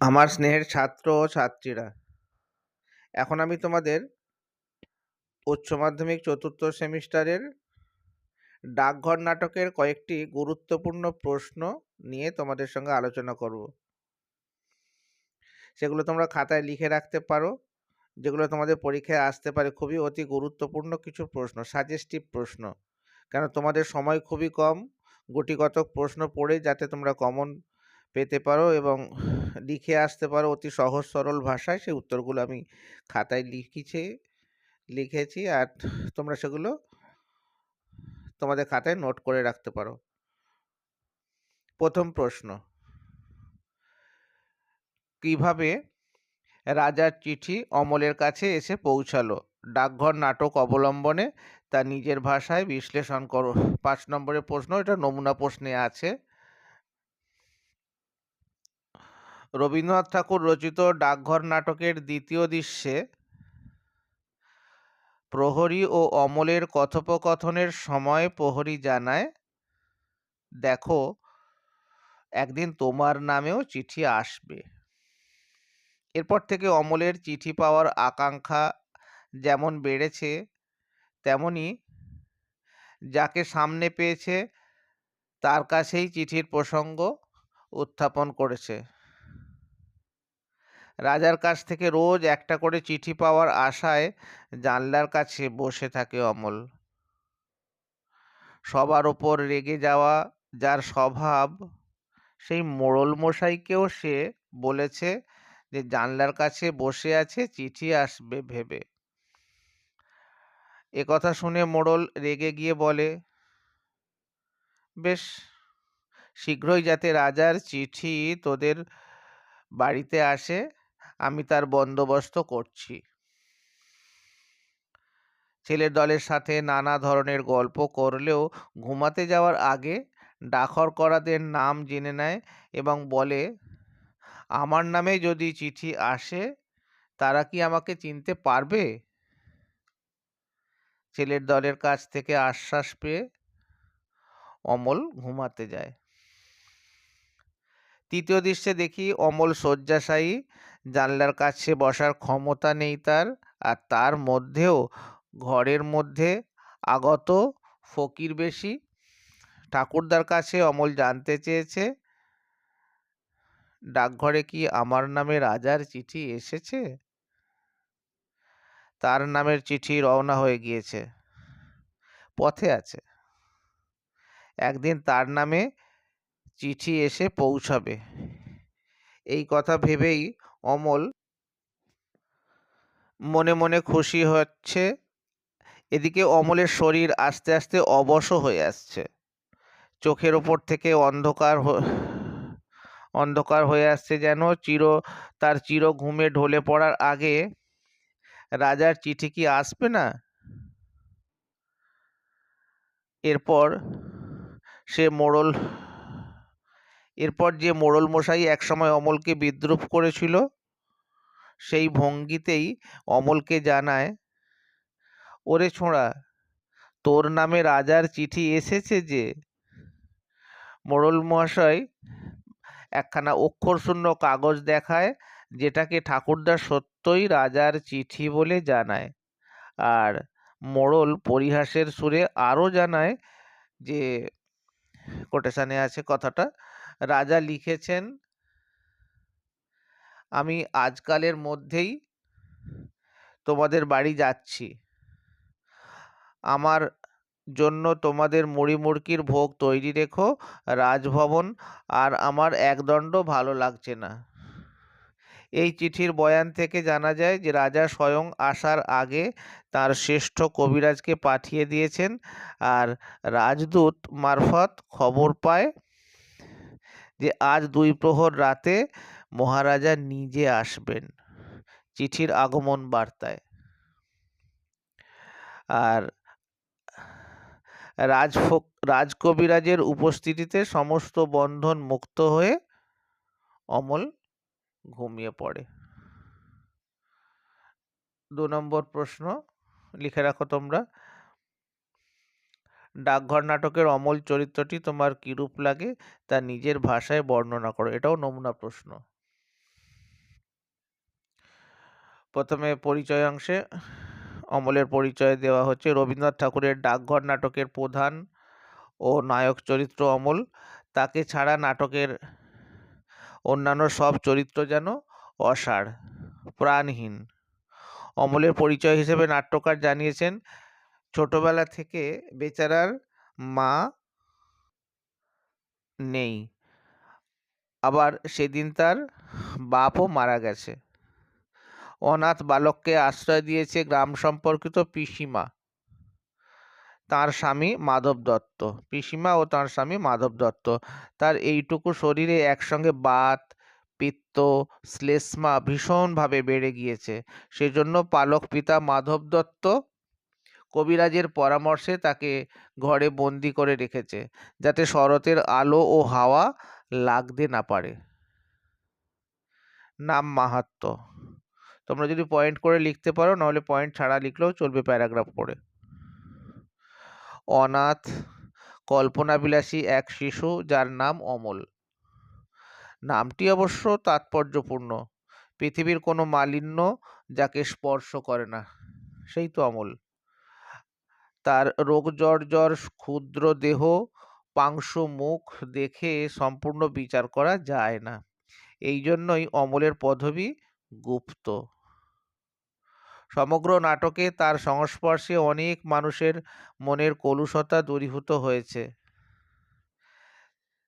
আমার স্নেহের ছাত্র ও ছাত্রীরা। এখন আমি তোমাদের উচ্চ মাধ্যমিক চতুর্থ সেমিস্টারের ডাকঘর নাটকের কয়েকটি গুরুত্বপূর্ণ প্রশ্ন নিয়ে তোমাদের সঙ্গে আলোচনা করব। সেগুলো তোমরা খাতায় লিখে রাখতে পারো, যেগুলো তোমাদের পরীক্ষায় আসতে পারে। খুবই অতি গুরুত্বপূর্ণ কিছু প্রশ্ন সাজেস্টিভ প্রশ্ন। কেন? তোমাদের সময় খুবই কম গুটিকতক প্রশ্ন পড়ে যাতে তোমরা কমন পেতে পারো এবং লিখে আসতে পারো অতি সহজ সরল ভাষায়। সেই উত্তরগুলো আমি খাতায় লিখেছি লিখেছি আর তোমরা সেগুলো তোমাদের খাতায় নোট করে রাখতে পারো। প্রথম প্রশ্ন, কীভাবে রাজার চিঠি অমলের কাছে এসে পৌঁছালো? ডাকঘর নাটক অবলম্বনে, তা নিজের ভাষায় বিশ্লেষণ করো। পাঁচ নম্বরের প্রশ্ন, এটা নমুনা প্রশ্নে আছে। রবীন্দ্রনাথ ঠাকুর রচিত ডাকঘর নাটকের দ্বিতীয় দৃশ্যে প্রহরী ও অমলের কথোপকথনের সময় প্রহরী জানায়, দেখো, একদিন তোমার নামেও চিঠি আসবে। এরপর থেকে অমলের চিঠি পাওয়ার আকাঙ্ক্ষা যেমন বেড়েছে, তেমনি যাকে সামনে পেয়েছে, তার কাছেই চিঠির প্রসঙ্গ উত্থাপন করেছে। রাজার কাছ থেকে রোজ একটা করে চিঠি পাওয়ার আশায় জানলার কাছে বসে থাকে অমল। সবার ওপর রেগে যাওয়া যার স্বভাব, সেই মোড়ল মশাইকেও সে বলেছে যে, জানলার কাছে বসে আছে, চিঠি আসবে ভেবে। এ কথা শুনে মোড়ল রেগে গিয়ে বলে, বেশ, শীঘ্রই যাতে রাজার চিঠি তোদের বাড়িতে আসে আমি তার বন্দোবস্ত করছি। ছেলের দলের সাথে নানা ধরনের গল্প করলেও ঘুমাতে যাওয়ার আগে ডাকর করাদের নাম জেনে নেয় এবং বলে, আমার নামে যদি চিঠি আসে, তারা কি আমাকে চিনতে পারবে? ছেলের দলের কাছ থেকে আশ্বাস পেয়ে অমল ঘুমাতে যায়। তৃতীয় দৃশ্যে দেখি অমল শয্যাশায়ী জানলার কাছে বসার ক্ষমতা নেই তার। আর তার মধ্যেও ঘরের মধ্যে আগত ফকির বেশি। ঠাকুরদার কাছে অমল জানতে চেয়েছে, ডাকঘরে কি আমার নামে রাজার চিঠি এসেছে? তার নামের চিঠি রওনা হয়ে গিয়েছে, পথে আছে। একদিন তার নামে চিঠি এসে পৌঁছাবে। এই কথা ভেবেই অমল মনে মনে খুশি হচ্ছে। এদিকে অমলের শরীর আস্তে আস্তে অবশ হয়ে আসছে। চোখের ওপর থেকে অন্ধকার অন্ধকার হয়ে আসছে যেন চির, তার চির ঘুমে ঢলে পড়ার আগে রাজার চিঠি কি আসবে না? এরপর সে মোড়ল এরপর যে মোড়ল মশাই একসময় অমলকে বিদ্রুপ করেছিল, সেই ভঙ্গিতেই অমলকে জানায়, ওরে ছোঁড়া, তোর নামে রাজার চিঠি এসেছে যে? মোড়ল মহাশয় একখানা অক্ষরশূন্য কাগজ দেখায়, যেটাকে ঠাকুরদা সত্যই রাজার চিঠি বলে জানায়। আর মোড়ল পরিহাসের সুরে আরও জানায় যে, কোটেশানে আছে কথাটা রাজা লিখেছেন, আমি আজকালের মধ্যেই তোমাদের বাড়ি যাচ্ছি। আমার জন্য তোমাদের মুড়ি মুড়কির ভোগ তৈরি রেখো, রাজভবন, আর আমার একদণ্ড ভালো লাগছে না। এই চিঠির বয়ান থেকে জানা যায় যে, রাজা স্বয়ং আসার আগে তার শ্রেষ্ঠ কবিরাজকে পাঠিয়ে দিয়েছেন, আর রাজদূত মারফত খবর পায় যে আজ দুই প্রহর রাতে মহারাজা নিজে আসবেন চিঠির আগমন বার্তায়। আর রাজফোক, রাজকবিরাজের উপস্থিতিতে সমস্ত বন্ধন মুক্ত হয়ে অমল ঘুমিয়ে পড়ে। দু নম্বর প্রশ্ন, লিখে রাখো তোমরা। ডাকঘর নাটকের অমল চরিত্রটি তোমার কীরূপ লাগে, তা নিজের ভাষায় বর্ণনা করো। এটাও নমুনা প্রশ্ন। প্রথমে পরিচয় অংশে, অমলের পরিচয় দেওয়া হচ্ছে। রবীন্দ্রনাথ ঠাকুরের ডাকঘর নাটকের প্রধান ও নায়ক চরিত্র অমল। তাকে ছাড়া নাটকের অন্যান্য সব চরিত্র যেন অসাড়, প্রাণহীন। অমলের পরিচয় হিসেবে নাট্যকার জানিয়েছেন ছোটবেলা থেকে বেচারার মা নেই। আবার সেদিন তার বাপও মারা গেছে। অনাথ বালককে আশ্রয় দিয়েছে গ্রাম সম্পর্কিত পিসিমা। তার স্বামী মাধব দত্ত। পিসিমা ও তার স্বামী মাধব দত্ত। তার এইটুকু শরীরে একসঙ্গে বাত, পিত্ত, শ্লেষ্মা ভীষণভাবে বেড়ে গিয়েছে। সেজন্য পালক পিতা মাধব দত্ত কবিরাজের পরামর্শে তাকে ঘরে বন্দি করে রেখেছে, যাতে শরতের আলো ও হাওয়া লাগতে না পারে। নাম মাহাত্ম তোমরা যদি পয়েন্ট করে লিখতে পারো, নাহলে পয়েন্ট ছাড়া লিখলেও চলবে প্যারাগ্রাফ করে অনাথ, কল্পনাবিলাসী এক শিশু যার নাম অমল। নামটি অবশ্য তাৎপর্যপূর্ণ। পৃথিবীর কোনো মালিন্য যাকে স্পর্শ করে না, সেই তো অমল। তার রোগ জর্জর ক্ষুদ্র দেহ, পাংশু মুখ দেখে সম্পূর্ণ বিচার করা যায় না। এই জন্যই অমলের পদবী গুপ্ত। সমগ্র নাটকে তার সংস্পর্শে অনেক মানুষের মনের কলুষতা দূরীভূত হয়েছে।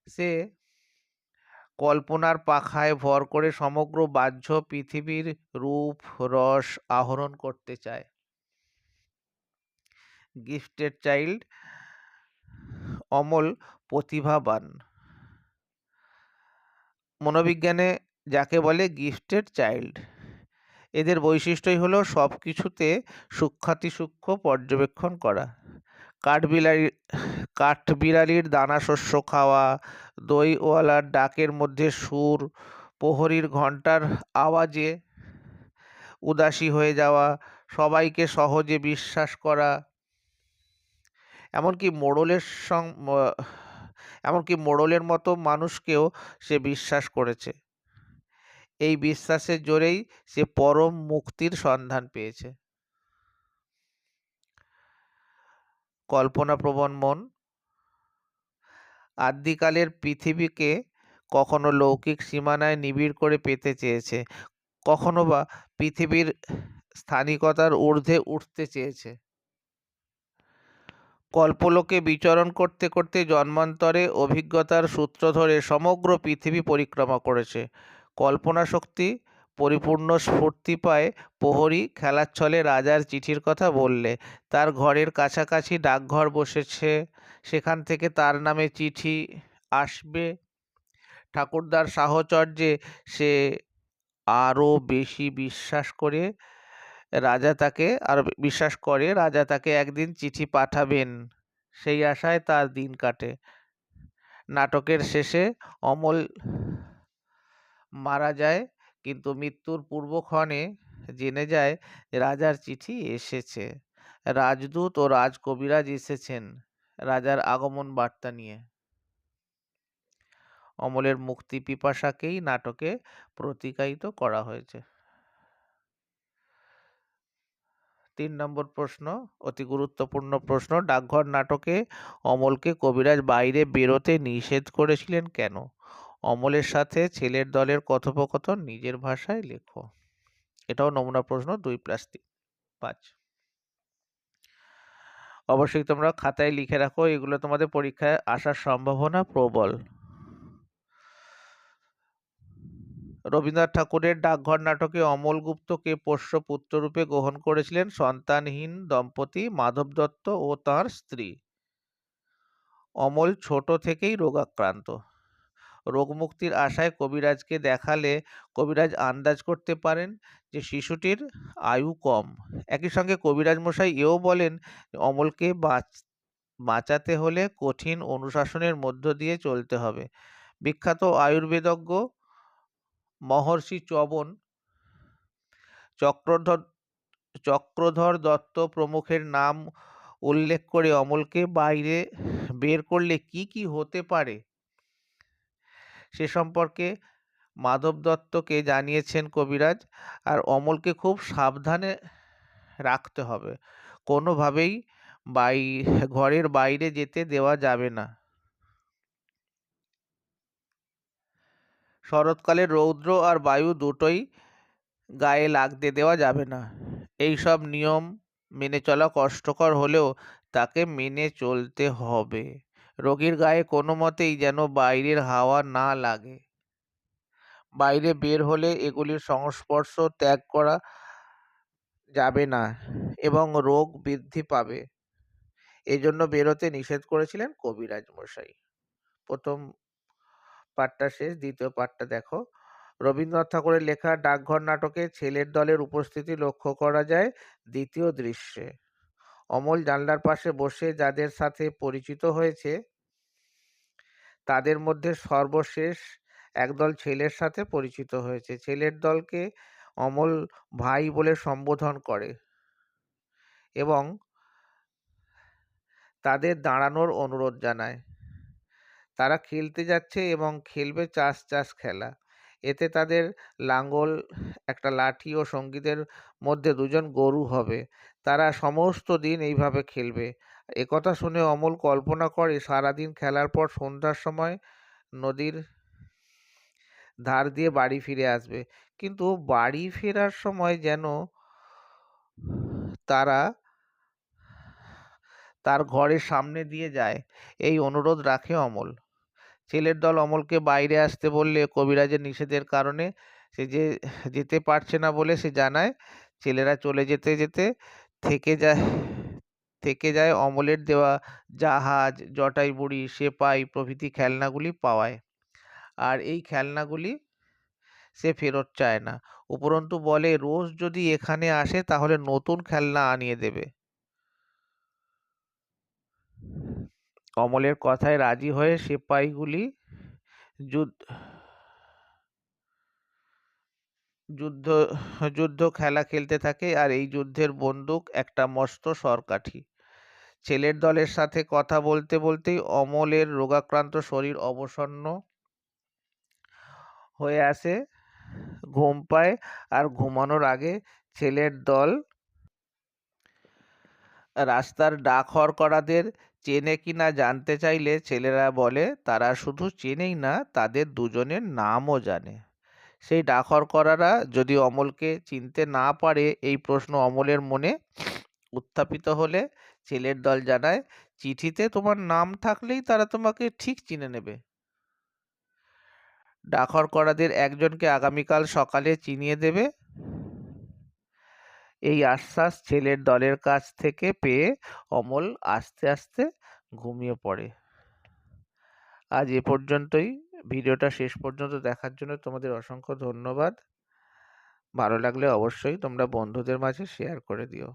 সে কল্পনার পাখায় ভর করে সমগ্র বাহ্য পৃথিবীর রূপ, রস আহরণ করতে চায়। গিফটেড চাইল্ড অমল প্রতিভাবান। মনোবিজ্ঞানে যাকে বলে গিফটেড চাইল্ড। এদের বৈশিষ্ট্যই হলো সব কিছুতে সূক্ষ্মাতিসূক্ষ্ম পর্যবেক্ষণ করা। কাঠবিলারি কাঠবিড়ালির দানা শস্য খাওয়া, দইওয়ালার ডাকের মধ্যে সুর, প্রহরীর ঘণ্টার আওয়াজে উদাসী হয়ে যাওয়া, সবাইকে সহজে বিশ্বাস করা এমনকি মোড়লের সং এমনকি মোড়লের মতো মানুষকেও সে বিশ্বাস করেছে। এই বিশ্বাসের জোরেই সে পরম মুক্তির সন্ধান পেয়েছে। কল্পনাপ্রবণ মন, আদ্যিকালের পৃথিবীকে কখনো লৌকিক সীমানায় নিবিড় করে পেতে চেয়েছে, কখনো বা পৃথিবীর স্থানিকতার ঊর্ধ্বে উঠতে চেয়েছে। কল্পলোকে বিচরণ করতে করতে জন্মান্তরে অভিজ্ঞতার সূত্র ধরে সমগ্র পৃথিবী পরিক্রমা করেছে। কল্পনা শক্তি পরিপূর্ণ স্ফূর্তি পায় প্রহরী খেলার ছলে রাজার চিঠির কথা বললে। তার ঘরের কাছাকাছি ডাকঘর বসেছে। সেখান থেকে তার নামে চিঠি আসবে। ঠাকুরদার সাহচর্যে সে আরও বেশি বিশ্বাস করে রাজা তাকে আর বিশ্বাস করে রাজা তাকে একদিন চিঠি পাঠাবেন। সেই আশায় তার দিন কাটে। নাটকের শেষে অমল মারা যায়, কিন্তু মৃত্যুর পূর্বক্ষণে জেনে যায় রাজার চিঠি এসেছে। রাজদূত ও রাজকবিরাজ এসেছেন রাজার আগমন বার্তা নিয়ে। অমলের মুক্তি পিপাসাকেই নাটকে প্রতিকায়িত করা হয়েছে। তিন নম্বর প্রশ্ন, অতি গুরুত্বপূর্ণ প্রশ্ন, ডাকঘর নাটকে অমলকে কবিরাজ বাইরে বেরোতে নিষেধ করেছিলেন কেন? অমলের সাথে ছেলের দলের কথোপকথন, নিজের ভাষায় লেখো। এটাও নমুনা প্রশ্ন দুই প্লাস তিন, পাঁচ। অবশ্যই তোমরা খাতায় লিখে রাখো, এগুলো তোমাদের পরীক্ষায় আসার সম্ভাবনা প্রবল। রবীন্দ্রনাথ ঠাকুরের ডাকঘর নাটকে অমল গুপ্তকে পোষ্য পুত্ররূপে গ্রহণ করেছিলেন সন্তানহীন দম্পতি মাধব দত্ত ও তাঁর স্ত্রী। অমল ছোট থেকেই রোগাক্রান্ত। রোগমুক্তির আশায় কবিরাজকে দেখালে কবিরাজ আন্দাজ করতে পারেন যে শিশুটির আয়ু কম। একই সঙ্গে কবিরাজ মশাই এও বলেন, অমলকে বাঁচ, বাঁচাতে হলে কঠিন অনুশাসনের মধ্য দিয়ে চলতে হবে। বিখ্যাত আয়ুর্বেদজ্ঞ মহর্ষি চবন চক্রধর চক্রধর দত্ত প্রমুখের নাম উল্লেখ করে অমলকে বাইরে বের করলে কি কি হতে পারে? সে সম্পর্কে মাধব দত্তকে জানিয়েছেন কবিরাজ, আর অমলকে খুব সাবধানে রাখতে হবে। কোনোভাবেই বাই, ঘরের বাইরে যেতে দেওয়া যাবে না। শরৎকালে রৌদ্র আর বায়ু দুটোই গায়ে লাগতে দেওয়া যাবে না। এই সব নিয়ম মেনে চলা কষ্টকর হলেও তাকে মেনে চলতে হবে। রোগীর গায়ে কোনো মতেই যেন বাইরের হাওয়া না লাগে। বাইরে বের হলে এগুলির সংস্পর্শ ত্যাগ করা যাবে না এবং রোগ বৃদ্ধি পাবে। এজন্য বেরোতে নিষেধ করেছিলেন কবিরাজ মশাই। প্রথম পাঠটা শেষ, দ্বিতীয় পাঠটা দেখো। রবীন্দ্রনাথ ঠাকুরের লেখা ডাকঘর নাটকে ছেলের দলের উপস্থিতি লক্ষ্য করা যায় দ্বিতীয় দৃশ্যে। অমল জানলার পাশে বসে যাদের সাথে পরিচিত হয়েছে, তাদের মধ্যে সর্বশেষ একদল ছেলের সাথে পরিচিত হয়েছে। ছেলের দলকে অমল ভাই বলে সম্বোধন করে এবং তাদের দাঁড়ানোর অনুরোধ জানায়। তারা খেলতে যাচ্ছে এবং খেলবে চাষ চাষ খেলা। এতে তাদের লাঙ্গল, একটা লাঠি ও সঙ্গীদের মধ্যে দুজন গরু হবে। তারা সমস্ত দিন এইভাবে খেলবে। একথা শুনে অমল কল্পনা করে সারাদিন খেলার পর সন্ধ্যার সময় নদীর ধার দিয়ে বাড়ি ফিরে আসবে। কিন্তু বাড়ি ফেরার সময় যেন তারা তার ঘরের সামনে দিয়ে যায়। এই অনুরোধ রাখে অমল। ছেলের দল অমলকে বাইরে আসতে বললে কবিরাজের নিষেধের কারণে সে যে, যেতে পারছে না বলে সে জানায়, ছেলেরা চলে যেতে যেতে থেকে যায় থেকে যায় অমলের দেওয়া জাহাজ, জটাই বুড়ি, সেপাই প্রভৃতি খেলনাগুলি পাওয়ায়। আর এই খেলনাগুলি সে ফেরত চায় না। উপরন্তু বলে, রোজ যদি এখানে আসে তাহলে নতুন খেলনা আনিয়ে দেবে। অমলের কথায় রাজি হয়ে সিপাহীগুলি যুদ্ধ যুদ্ধ যুদ্ধ খেলা খেলতে থাকে আর এই যুদ্ধের বন্দুক একটা মস্ত সরকাঠি। ছেলের দলের সাথে কথা বলতে বলতেই অমলের রোগাক্রান্ত শরীর অবসন্ন হয়ে আসে ঘুম পায় আর ঘুমানোর আগে ছেলের দল রাস্তার ডাক হরকরাদের চেনে কি না জানতে চাইলে ছেলেরা বলে, তারা শুধু চেনেই না, তাদের দুজনের নামও জানে। সেই ডাক হরকরারা যদি অমলকে চিনতে না পারে এই প্রশ্ন অমলের মনে, উত্থাপিত হলে ছেলের দল জানায়, চিঠিতে তোমার নাম থাকলেই তারা তোমাকে ঠিক চিনে নেবে। ডাকর করাদের একজনকে আগামীকাল সকালে চিনিয়ে দেবে। এই আশ্বাস ছেলের দলের কাছ থেকে পেয়ে অমল আস্তে আস্তে ঘুমিয়ে পড়ে। আজ এ পর্যন্তই। ভিডিওটা শেষ পর্যন্ত দেখার জন্য তোমাদের অসংখ্য ধন্যবাদ। ভালো লাগলে অবশ্যই তোমরা বন্ধুদের মাঝে শেয়ার করে দিও।